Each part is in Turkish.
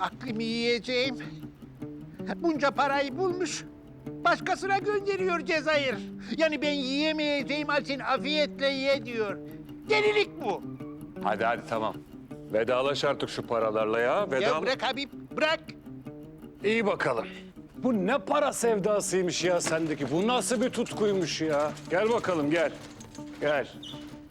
aklımı yiyeceğim. Bunca parayı bulmuş. Başkasına gönderiyor Cezayir. Yani ben yiyemeyeceğim sen afiyetle ye diyor. Delilik bu. Hadi hadi tamam. Vedalaş artık şu paralarla ya. Vedal... Ya bırak Habib bırak. İyi bakalım. Bu ne para sevdasıymış ya sendeki? Bu nasıl bir tutkuymuş ya? Gel bakalım gel. Gel.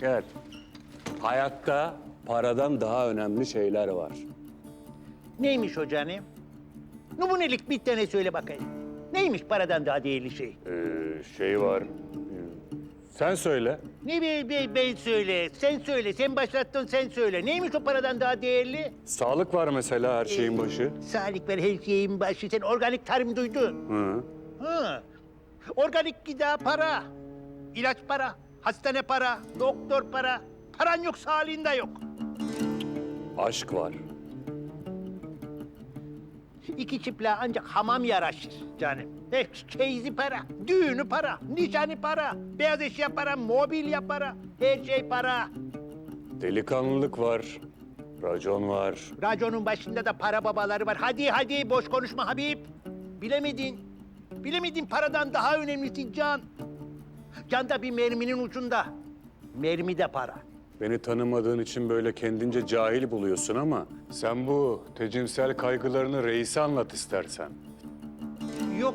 Gel. Hayatta paradan daha önemli şeyler var. Neymiş o canım? Numunelik bir tane söyle bakayım. Neymiş paradan daha değerli şey? Ee, şey var. Sen söyle. Ne be, be, ben söyle, sen söyle, sen başlattın sen söyle. Neymiş o paradan daha değerli? Sağlık var mesela her şeyin başı. Sağlık ver her şeyin başı. Sen organik tarım duydun. Hı. Hı. Organik gıda para. ilaç para. Hastane para. Doktor para. Paran yok, sağlığında yok. Aşk var. İki çiple ancak hamam yaraşır canım. Eh, çeyizi para, düğünü para, nişanı para, beyaz eşya para, mobilya para, her şey para. Delikanlılık var. Racon var. Raconun başında da para babaları var. Hadi hadi boş konuşma Habib. Bilemedin. Bilemedin paradan daha önemlisi can. Can da bir merminin ucunda. Mermi de para. Beni tanımadığın için böyle kendince cahil buluyorsun ama sen bu tecimsel kaygılarını reise anlat istersen. Yok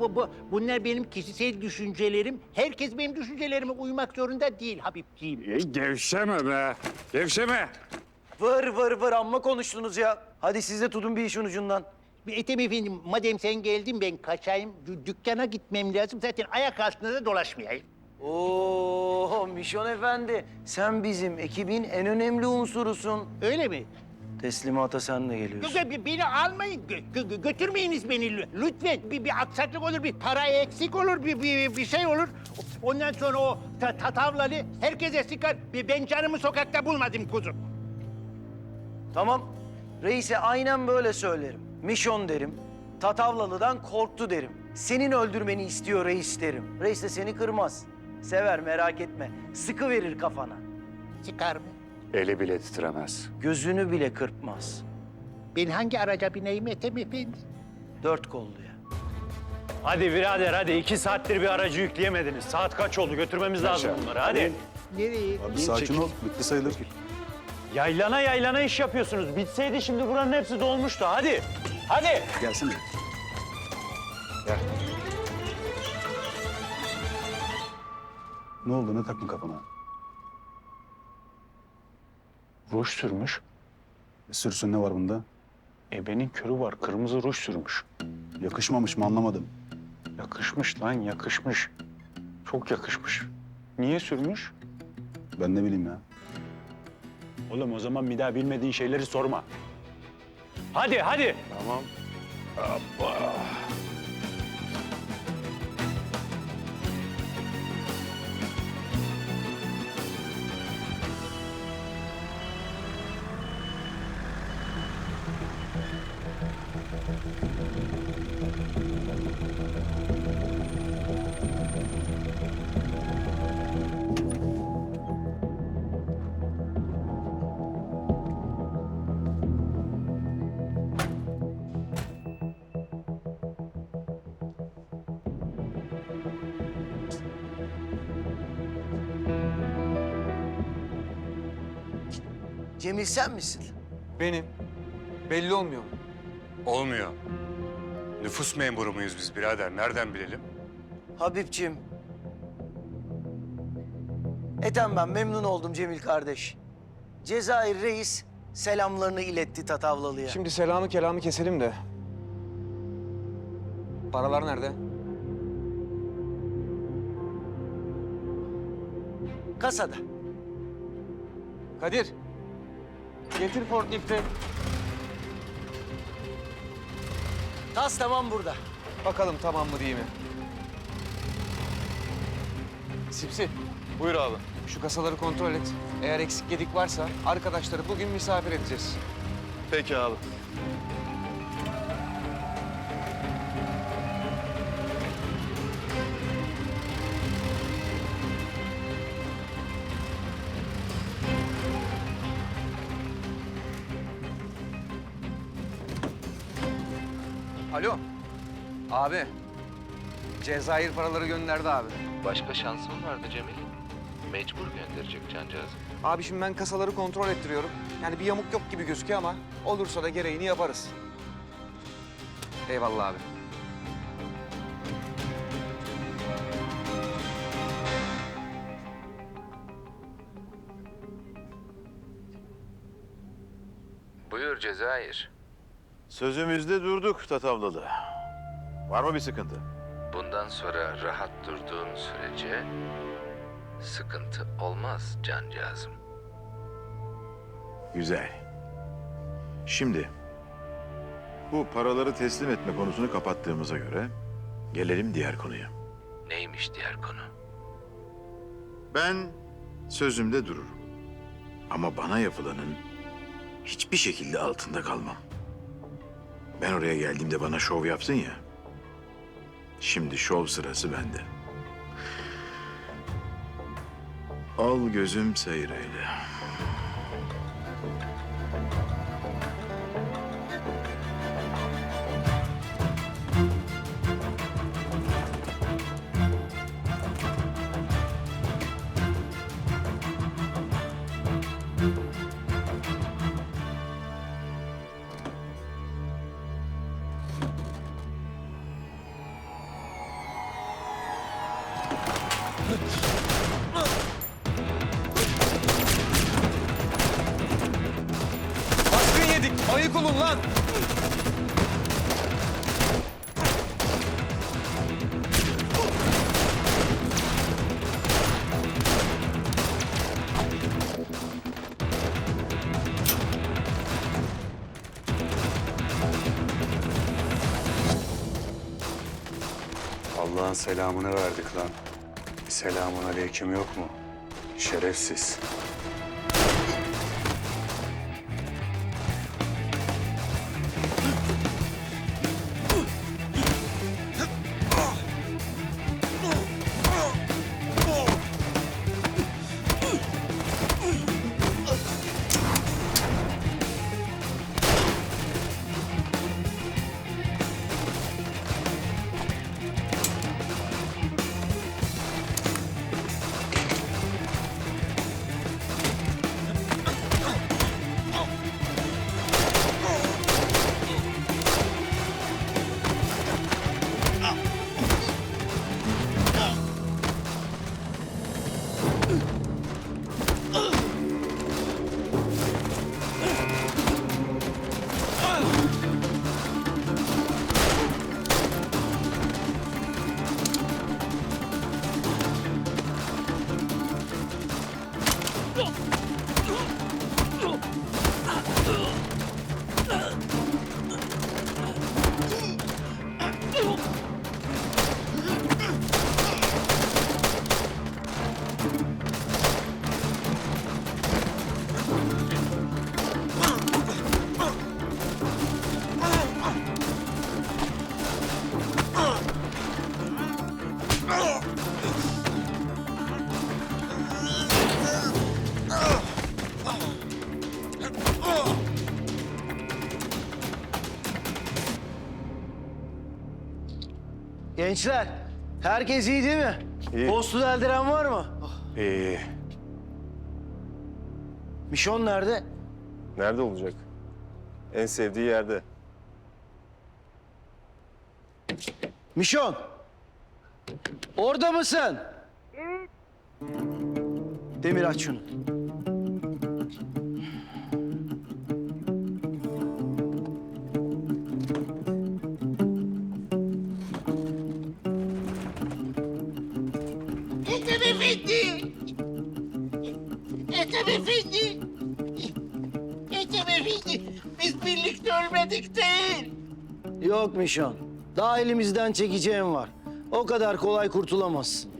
bu, bu, bunlar benim kişisel düşüncelerim. Herkes benim düşüncelerime uymak zorunda değil Habibciğim. E, gevşeme be, gevşeme. Vır vır vır amma konuştunuz ya. Hadi siz de tutun bir işin ucundan. Bir Ethem efendim madem sen geldin ben kaçayım. Dü- dükkana gitmem lazım. Zaten ayak altında da dolaşmayayım. Oo Mişon Efendi. Sen bizim ekibin en önemli unsurusun. Öyle mi? Teslimata sen de Yok geliyorsun. ya, be- beni almayın, gö- gö- götürmeyiniz beni lü- lütfen. Bir, bir aksaklık olur, bir para eksik olur, bir, bir, bir şey olur. Ondan sonra o ta- tatavlalı herkese sıkar. Bir Ben canımı sokakta bulmadım kuzum. Tamam. Reise aynen böyle söylerim. Mişon derim. Tatavlalı'dan korktu derim. Senin öldürmeni istiyor reis derim. Reis de seni kırmaz. Sever merak etme. Sıkı verir kafana. Sıkar mı? Eli bile titremez. Gözünü bile kırpmaz. Ben hangi araca bineyim Ethem efendi? Dört kolluya. Hadi birader hadi iki saattir bir aracı yükleyemediniz. Saat kaç oldu götürmemiz lazım Yaşa. bunları hadi. Nereye? Abi sakin ol. Bitti sayılır. Yaylana yaylana iş yapıyorsunuz. Bitseydi şimdi buranın hepsi dolmuştu hadi. Hadi. Gelsene. Ne oldu? Ne taktın kafana? Ruj sürmüş. E, sürsün ne var bunda? Ebenin körü var kırmızı ruj sürmüş. Yakışmamış mı anlamadım. Yakışmış lan yakışmış. Çok yakışmış. Niye sürmüş? Ben ne bileyim ya. Oğlum o zaman bir daha bilmediğin şeyleri sorma. Hadi hadi. Tamam. Cemil sen misin? Benim. Belli olmuyor mu? Olmuyor. Nüfus memuru muyuz biz birader? Nereden bilelim? Habibçim. Ethem ben memnun oldum Cemil kardeş. Cezayir reis selamlarını iletti Tatavlalı'ya. Şimdi selamı kelamı keselim de. Paralar nerede? Kasada. Kadir. Getir forklifti. Tas tamam burada. Bakalım tamam mı değil mi? Sipsi. Buyur abi. Şu kasaları kontrol et. Eğer eksik gedik varsa arkadaşları bugün misafir edeceğiz. Peki abi. Abi. Cezayir paraları gönderdi abi. Başka şansım vardı Cemil. Mecbur gönderecek cancağızı. Abi şimdi ben kasaları kontrol ettiriyorum. Yani bir yamuk yok gibi gözüküyor ama olursa da gereğini yaparız. Eyvallah abi. Buyur Cezayir. Sözümüzde durduk Tatavlalı. Var mı bir sıkıntı? Bundan sonra rahat durduğun sürece sıkıntı olmaz cancağızım. Güzel. Şimdi bu paraları teslim etme konusunu kapattığımıza göre gelelim diğer konuya. Neymiş diğer konu? Ben sözümde dururum. Ama bana yapılanın hiçbir şekilde altında kalmam. Ben oraya geldiğimde bana şov yaptın ya. Şimdi şov sırası bende. Al gözüm seyreyle. Baskın yedik. Ayık olun lan. Allah'ın selamını verdik lan. Selamun aleyküm yok mu? Şerefsiz. Gençler, herkes iyi değil mi? İyi. Postu deldiren var mı? İyi. Mişon nerede? Nerede olacak? En sevdiği yerde. Mişon! Orada mısın? Demir aç şunu. Ölmedik değil. Yok Mişon. Daha elimizden çekeceğim var. O kadar kolay kurtulamazsın.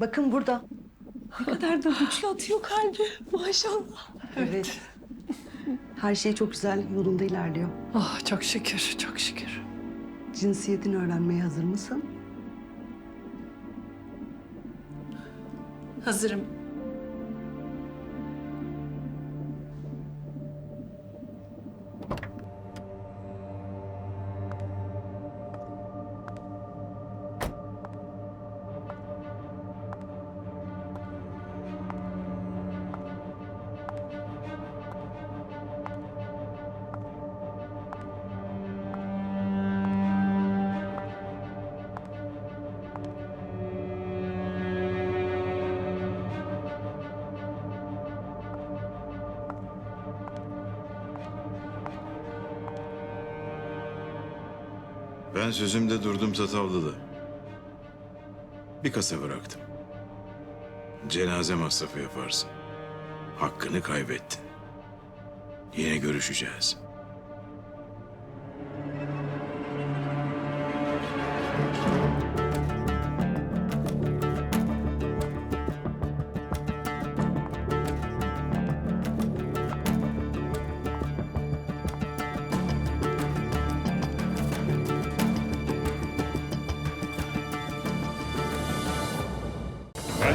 Bakın burada. Ne kadar da güçlü atıyor kalbi. Maşallah. Evet. Her şey çok güzel yolunda ilerliyor. Ah çok şükür, çok şükür. Cinsiyetini öğrenmeye hazır mısın? Hazırım. Ben sözümde durdum Tatavlılı. Bir kasa bıraktım. Cenaze masrafı yaparsın. Hakkını kaybettin. Yine görüşeceğiz.